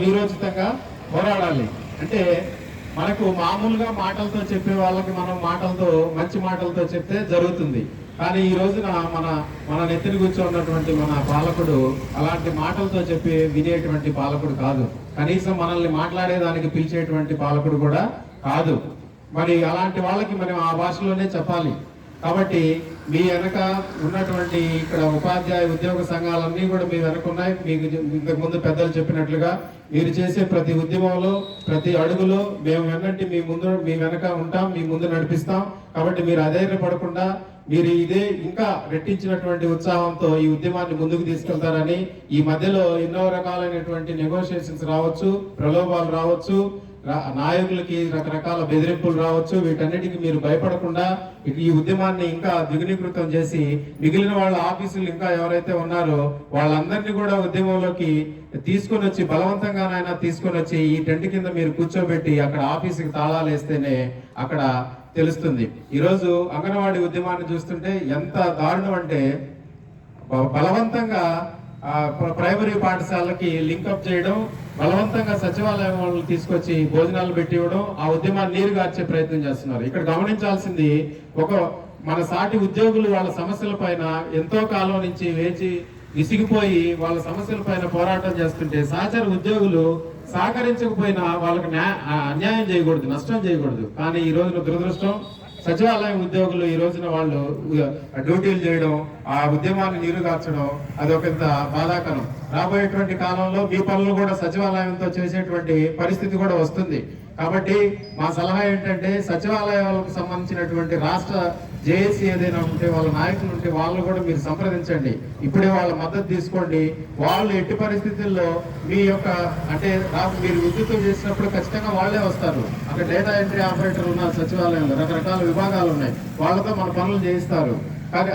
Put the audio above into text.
వీరోచితంగా పోరాడాలి. అంటే మనకు మామూలుగా మాటలతో చెప్పే వాళ్ళకి మనం మాటలతో మంచి మాటలతో చెప్తే జరుగుతుంది. కానీ ఈ రోజున మన మన నెత్తిని కూర్చున్నటువంటి మన పాలకుడు అలాంటి మాటలతో చెప్పి వినేటువంటి పాలకుడు కాదు. కనీసం మనల్ని మాట్లాడేదానికి పిలిచేటువంటి పాలకుడు కూడా కాదు. మరి అలాంటి వాళ్ళకి మనం ఆ భాషలోనే చెప్పాలి. కాబట్టి మీ వెనక ఉన్నటువంటి ఇక్కడ ఉపాధ్యాయ ఉద్యోగ సంఘాలన్నీ కూడా మీ వెనక ఉన్నాయి. మీకు ఇంతకు ముందు పెద్దలు చెప్పినట్లుగా మీరు చేసే ప్రతి ఉద్యమంలో ప్రతి అడుగులో మేము వెన్నంటి మీ ముందు మీ వెనక ఉంటాం మీ ముందు నడిపిస్తాం. కాబట్టి మీరు అధైర్యపడకుండా మీరు ఇదే ఇంకా రెట్టించినటువంటి ఉత్సాహంతో ఈ ఉద్యమాన్ని ముందుకు తీసుకెళ్తారని ఈ మధ్యలో ఎన్నో రకాలైనటువంటి నెగోషియేషన్స్ రావచ్చు ప్రలోభాలు రావచ్చు. నాయకులకి రకరకాల బెదిరింపులు రావచ్చు. వీటన్నిటికి మీరు భయపడకుండా ఈ ఉద్యమాన్ని ఇంకా ద్విగుణీకృతం చేసి మిగిలిన వాళ్ళ ఆఫీసులు ఇంకా ఎవరైతే ఉన్నారో వాళ్ళందరినీ కూడా ఉద్యమంలోకి తీసుకొని వచ్చి బలవంతంగానైనా తీసుకొని వచ్చి ఈ టెంట్ కింద మీరు కూర్చోబెట్టి అక్కడ ఆఫీసుకి తాళాలు వేస్తేనే అక్కడ తెలుస్తుంది. ఈరోజు అంగన్వాడీ ఉద్యమాన్ని చూస్తుంటే ఎంత దారుణం అంటే బలవంతంగా ప్రైమరీ పాఠశాలకి లింకప్ చేయడం బలవంతంగా సచివాలయం వాళ్ళు తీసుకొచ్చి భోజనాలు పెట్టి ఇవ్వడం ఆ ఉద్యమాన్ని నీరు గార్చే ప్రయత్నం చేస్తున్నారు. ఇక్కడ గమనించాల్సింది ఒక మన సాటి ఉద్యోగులు వాళ్ళ సమస్యల పైన ఎంతో కాలం నుంచి వేచి విసిగిపోయి వాళ్ళ సమస్యల పైన పోరాటం చేస్తుంటే సహచర ఉద్యోగులు సహకరించకపోయినా వాళ్ళకి అన్యాయం చేయకూడదు నష్టం చేయకూడదు. కానీ ఈ రోజున దురదృష్టం సచివాలయం ఉద్యోగులు ఈ రోజున వాళ్ళు డ్యూటీలు చేయడం ఆ ఉద్యమాన్ని నీరుగార్చడం అది ఒక పెద్ద బాధాకరం. రాబోయేటువంటి కాలంలో మీ పనులు కూడా సచివాలయంతో చేసేటువంటి పరిస్థితి కూడా వస్తుంది. కాబట్టి మా సలహా ఏంటంటే సచివాలయాలకు సంబంధించినటువంటి రాష్ట్ర జేఏసీ ఏదైనా ఉంటే వాళ్ళ నాయకులు ఉంటే వాళ్ళు కూడా మీరు సంప్రదించండి. ఇప్పుడే వాళ్ళ మద్దతు తీసుకోండి. వాళ్ళు ఎట్టి పరిస్థితుల్లో మీ యొక్క అంటే మీరు విద్యుత్ చేసినప్పుడు ఖచ్చితంగా వాళ్ళే వస్తారు. అక్కడ డేటా ఎంట్రీ ఆపరేటర్ ఉన్నారు సచివాలయంలో. రకరకాల విభాగాలు ఉన్నాయి. వాళ్ళతో మన పనులు చేయిస్తారు. కానీ